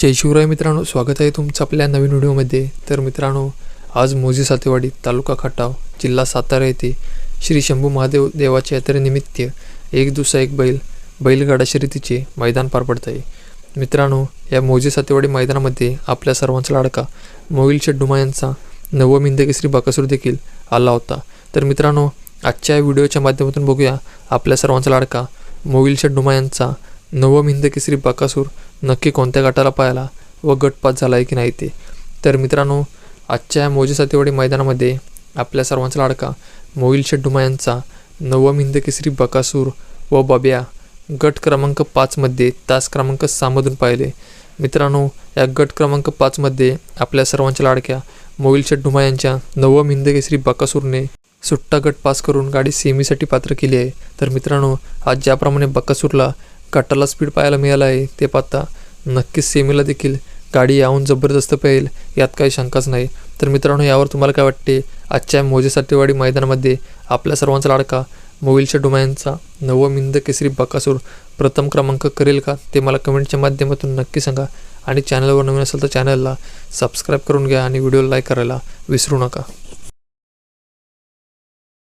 जय शिवराय मित्रांनो स्वागत आहे तुमचं आपल्या नवीन व्हिडिओमध्ये. तर मित्रांनो आज मोजी सातेवाडी तालुका खटाव जिल्हा सातारा येथे श्री शंभू महादेव देवाच्या यात्रेनिमित्त एक दुसरा एक बैल बैलगाडा शर्यतीचे मैदान पार पडत आहे. मित्रांनो या मोजी सातेवाडी मैदानामध्ये आपल्या सर्वांचा लाडका मोहिल शेड्डुमा यांचा नवम हिंदकेसरी बाकासूर देखील आला होता. तर मित्रांनो आजच्या व्हिडिओच्या माध्यमातून बघूया आपल्या सर्वांचा लाडका मोहिल शेड्डुमा यांचा नवम हिंदकेसरी बाकासूर नक्की कोणत्या गटाला पाहायला व गटपात झाला आहे की नाही ते? तर मित्रांनो आजच्या या मोजी सातेवाडी मैदानामध्ये आपल्या सर्वांचा लाडका मोहिल शेड्डुमा यांचा नवम हिंदकेसरी बकासूर व बब्या गट क्रमांक पाचमध्ये तास क्रमांक सहामधून पाहिले. मित्रांनो या गट क्रमांक पाचमध्ये आपल्या सर्वांच्या लाडक्या मोहिल शेड्डुमा यांच्या नवम हिंदकेसरी बकासूरने सुट्टा गट पास करून गाडी सेमीसाठी पात्र केली आहे. तर मित्रांनो आज ज्याप्रमाणे बकासूरला कटाला स्पीड पाहायला मिळालं आहे ते पाहता नक्कीच सेमीला देखील गाडी याहून जबरदस्त पाहिल यात काही शंकाच नाही. तर मित्रांनो यावर तुम्हाला काय वाटते? आजच्या मोजे सातेवाडी मैदानामध्ये आपल्या सर्वांचा लाडका मोविलच्या डोमॅनचा नवमिंद केसरी बकासूर प्रथम क्रमांक करेल का? ते मला कमेंटच्या माध्यमातून नक्की सांगा. आणि चॅनलवर नवीन असेल तर चॅनलला सबस्क्राईब करून घ्या आणि व्हिडिओला लाईक करायला विसरू नका.